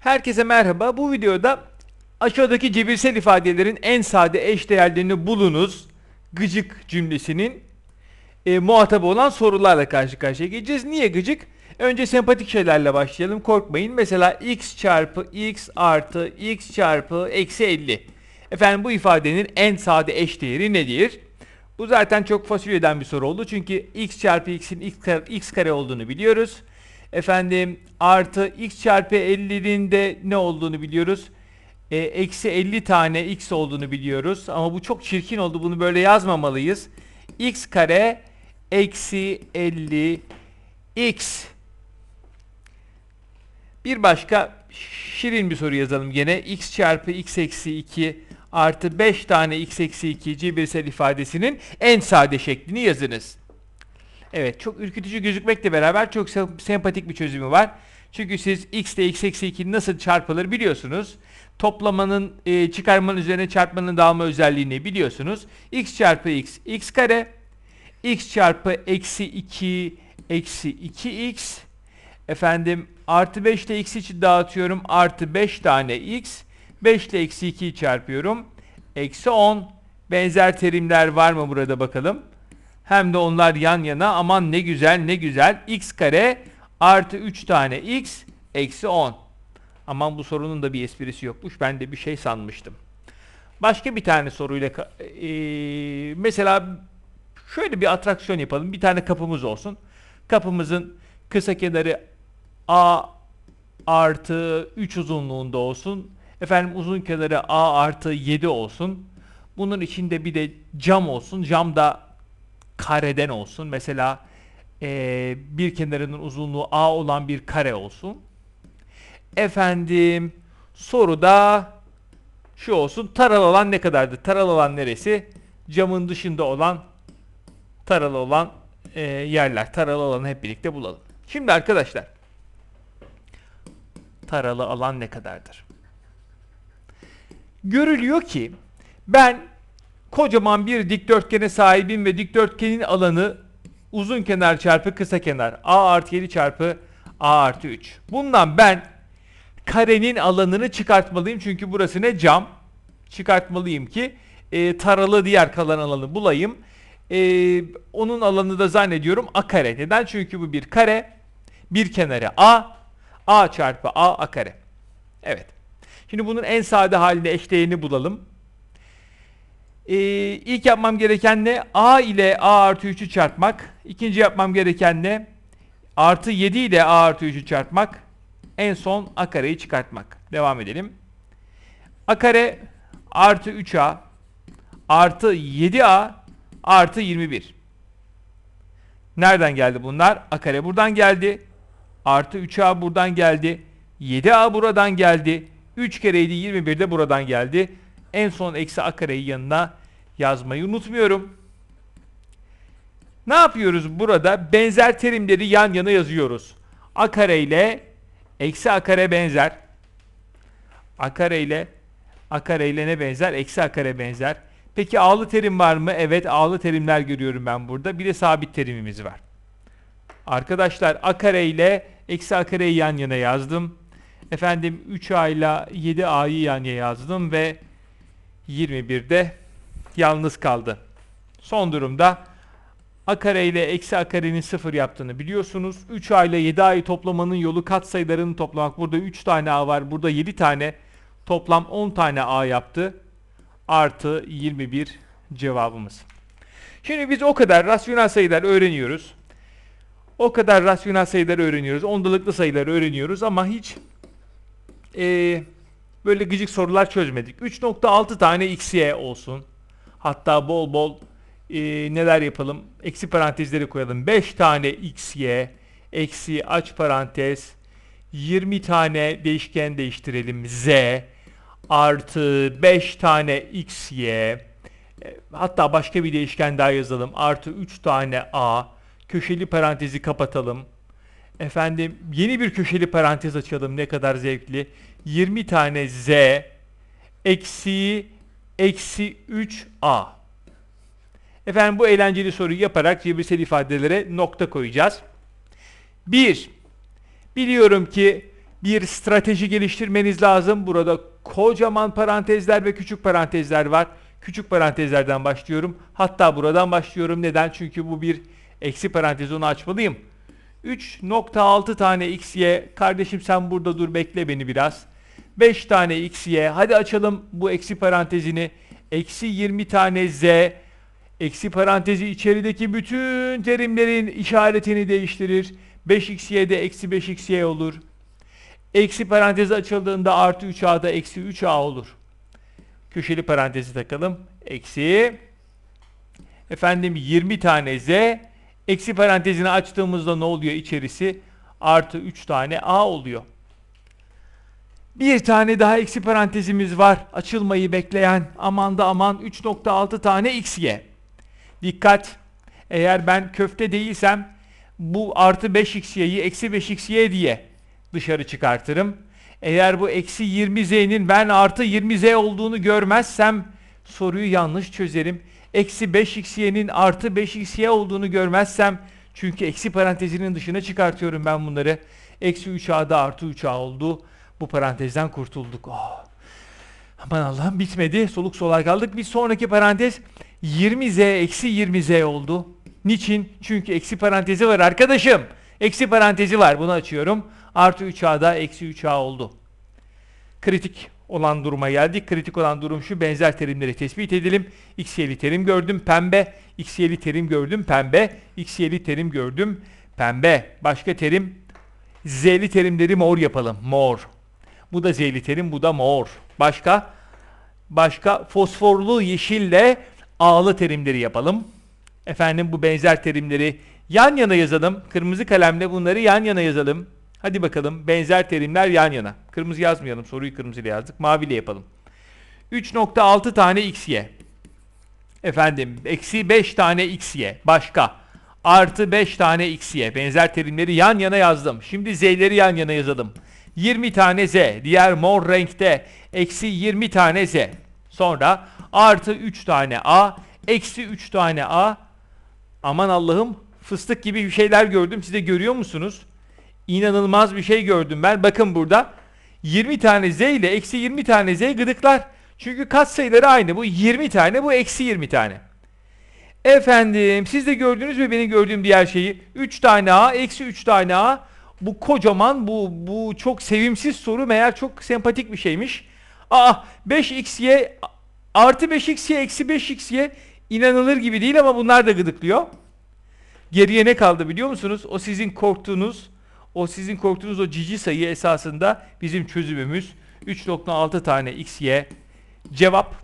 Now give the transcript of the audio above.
Herkese merhaba. Bu videoda aşağıdaki cebirsel ifadelerin en sade eş değerlerini bulunuz gıcık cümlesinin e, muhatabı olan sorularla karşı karşıya geleceğiz. Niye gıcık? Önce sempatik şeylerle başlayalım. Korkmayın. Mesela x çarpı x artı x çarpı eksi 50. Efendim bu ifadenin en sade eş değeri nedir? Bu zaten çok fasulyeden bir soru oldu. Çünkü x çarpı x'in x kare, olduğunu biliyoruz. Efendim artı x çarpı 50'nin de ne olduğunu biliyoruz. E, eksi 50 tane x olduğunu biliyoruz. Ama bu çok çirkin oldu. Bunu böyle yazmamalıyız. x kare eksi 50 x. Bir başka şirin bir soru yazalım gene. x çarpı x eksi 2 artı 5 tane x eksi 2 cebirsel ifadesinin en sade şeklini yazınız. Evet çok ürkütücü gözükmekle beraber çok sempatik bir çözümü var. Çünkü siz x ile x eksi 2 nasıl çarpılır biliyorsunuz. Toplamanın, e, çıkarmanın üzerine çarpmanın dağılma özelliğini biliyorsunuz. x çarpı x, x kare. x çarpı eksi 2, eksi 2x. Efendim artı 5 ile x için dağıtıyorum. Artı 5 tane x. 5 ile eksi 2'yi çarpıyorum. Eksi 10. Benzer terimler var mı burada bakalım. Hem de onlar yan yana aman ne güzel ne güzel. x kare artı 3 tane x eksi 10. Aman bu sorunun da bir esprisi yokmuş. Ben de bir şey sanmıştım. Başka bir tane soruyla e, mesela şöyle bir atraksiyon yapalım. Bir tane kapımız olsun. Kapımızın kısa kenarı a artı 3 uzunluğunda olsun. Efendim uzun kenarı a artı 7 olsun. Bunun içinde bir de cam olsun. Cam da kareden olsun. Mesela e, bir kenarının uzunluğu a olan bir kare olsun. Efendim soruda şu olsun. Taralı alan ne kadardı? Taralı alan neresi? Camın dışında olan taralı olan e, yerler. Taralı alanı hep birlikte bulalım. Şimdi arkadaşlar taralı alan ne kadardır? Görülüyor ki ben kocaman bir dikdörtgene sahibim ve dikdörtgenin alanı uzun kenar çarpı kısa kenar. A artı 7 çarpı A artı 3. Bundan ben karenin alanını çıkartmalıyım. Çünkü burası ne? Cam. Çıkartmalıyım ki e, taralı diğer kalan alanı bulayım. E, onun alanı da zannediyorum A kare. Neden? Çünkü bu bir kare. Bir kenarı A. A çarpı A A kare. Evet. Şimdi bunun en sade halinde eşdeğeni bulalım. Ee, ilk yapmam gereken ne? A ile A artı 3'ü çarpmak. İkinci yapmam gereken ne? Artı 7 ile A artı 3'ü çarpmak. En son A kareyi çıkartmak. Devam edelim. A kare artı 3A artı 7A artı 21. Nereden geldi bunlar? A kare buradan geldi. Artı 3A buradan geldi. 7A buradan geldi. 3 kereydi 21 de buradan geldi. En son eksi A kareyi yanına yazmayı unutmuyorum. Ne yapıyoruz burada? Benzer terimleri yan yana yazıyoruz. A kare ile eksi A kare benzer. A kare ile A kare ile ne benzer? Eksi A kare benzer. Peki A'lı terim var mı? Evet A'lı terimler görüyorum ben burada. Bir de sabit terimimiz var. Arkadaşlar A kare ile eksi A kareyi yan yana yazdım. Efendim 3A ile 7A'yı yan yana yazdım ve 21'de yalnız kaldı. Son durumda a ile eksi a karenin sıfır yaptığını biliyorsunuz. 3a ile 7a'yı toplamanın yolu katsayılarını toplamak. Burada 3 tane a var. Burada 7 tane. Toplam 10 tane a yaptı. Artı 21 cevabımız. Şimdi biz o kadar rasyonel sayılar öğreniyoruz. O kadar rasyonel sayılar öğreniyoruz. Ondalıklı sayılar öğreniyoruz ama hiç e, böyle gıcık sorular çözmedik. 3.6 tane xy olsun. Hatta bol bol e, neler yapalım? Eksi parantezleri koyalım. 5 tane xy eksi aç parantez 20 tane değişken değiştirelim. z artı 5 tane xy e, hatta başka bir değişken daha yazalım. Artı 3 tane a köşeli parantezi kapatalım. Efendim yeni bir köşeli parantez açalım ne kadar zevkli. 20 tane z eksi eksi 3a. Efendim bu eğlenceli soruyu yaparak cebirsel ifadelere nokta koyacağız. 1. Biliyorum ki bir strateji geliştirmeniz lazım. Burada kocaman parantezler ve küçük parantezler var. Küçük parantezlerden başlıyorum. Hatta buradan başlıyorum. Neden? Çünkü bu bir eksi parantez onu açmalıyım. 3.6 tane xy. Kardeşim sen burada dur bekle beni biraz. 5 tane xy. Hadi açalım bu eksi parantezini. Eksi 20 tane z. Eksi parantezi içerideki bütün terimlerin işaretini değiştirir. 5xy de eksi 5xy olur. Eksi parantezi açıldığında artı 3a'da eksi 3a olur. Köşeli parantezi takalım. Eksi efendim 20 tane z eksi parantezini açtığımızda ne oluyor içerisi? Artı 3 tane a oluyor. Bir tane daha eksi parantezimiz var. Açılmayı bekleyen aman da aman 3.6 tane xy. Dikkat! Eğer ben köfte değilsem bu artı 5xy'yi eksi 5xy diye dışarı çıkartırım. Eğer bu eksi 20z'nin ben artı 20z olduğunu görmezsem soruyu yanlış çözerim. Eksi 5xy'nin artı 5xy olduğunu görmezsem çünkü eksi parantezinin dışına çıkartıyorum ben bunları. Eksi 3a'da artı 3a oldu. Bu parantezden kurtulduk. Oh. Aman Allah'ım bitmedi. Soluk solak kaldık. Bir sonraki parantez 20z eksi 20z oldu. Niçin? Çünkü eksi parantezi var arkadaşım. Eksi parantezi var. Bunu açıyorum. Artı 3a'da eksi 3a oldu. Kritik olan duruma geldik. Kritik olan durum şu. Benzer terimleri tespit edelim. X'yeli terim gördüm pembe. X'yeli terim gördüm pembe. X'yeli terim gördüm pembe. Başka terim Z'li terimleri mor yapalım. Mor. Bu da Z'li terim, bu da mor. Başka? Başka fosforlu yeşille A'lı terimleri yapalım. Efendim bu benzer terimleri yan yana yazalım. Kırmızı kalemle bunları yan yana yazalım. Hadi bakalım benzer terimler yan yana. Kırmızı yazmayalım. Soruyu kırmızıyla yazdık. Maviyle yapalım. 3.6 tane xy. Efendim eksi 5 tane xy. Başka. Artı 5 tane xy. Benzer terimleri yan yana yazdım. Şimdi z'leri yan yana yazalım. 20 tane z. Diğer mor renkte. Eksi 20 tane z. Sonra artı 3 tane a. Eksi 3 tane a. Aman Allah'ım fıstık gibi bir şeyler gördüm. Siz de görüyor musunuz? İnanılmaz bir şey gördüm ben. Bakın burada 20 tane z ile eksi 20 tane z gıdıklar. Çünkü katsayıları aynı. Bu 20 tane, bu eksi 20 tane. Efendim siz de gördünüz mü benim gördüğüm diğer şeyi? 3 tane a, eksi 3 tane a. Bu kocaman, bu, bu çok sevimsiz soru meğer çok sempatik bir şeymiş. Aa 5xy artı 5xy eksi 5xy inanılır gibi değil ama bunlar da gıdıklıyor. Geriye ne kaldı biliyor musunuz? O sizin korktuğunuz, o sizin korktuğunuz o cici sayı esasında bizim çözümümüz 3.6 tane xy. Cevap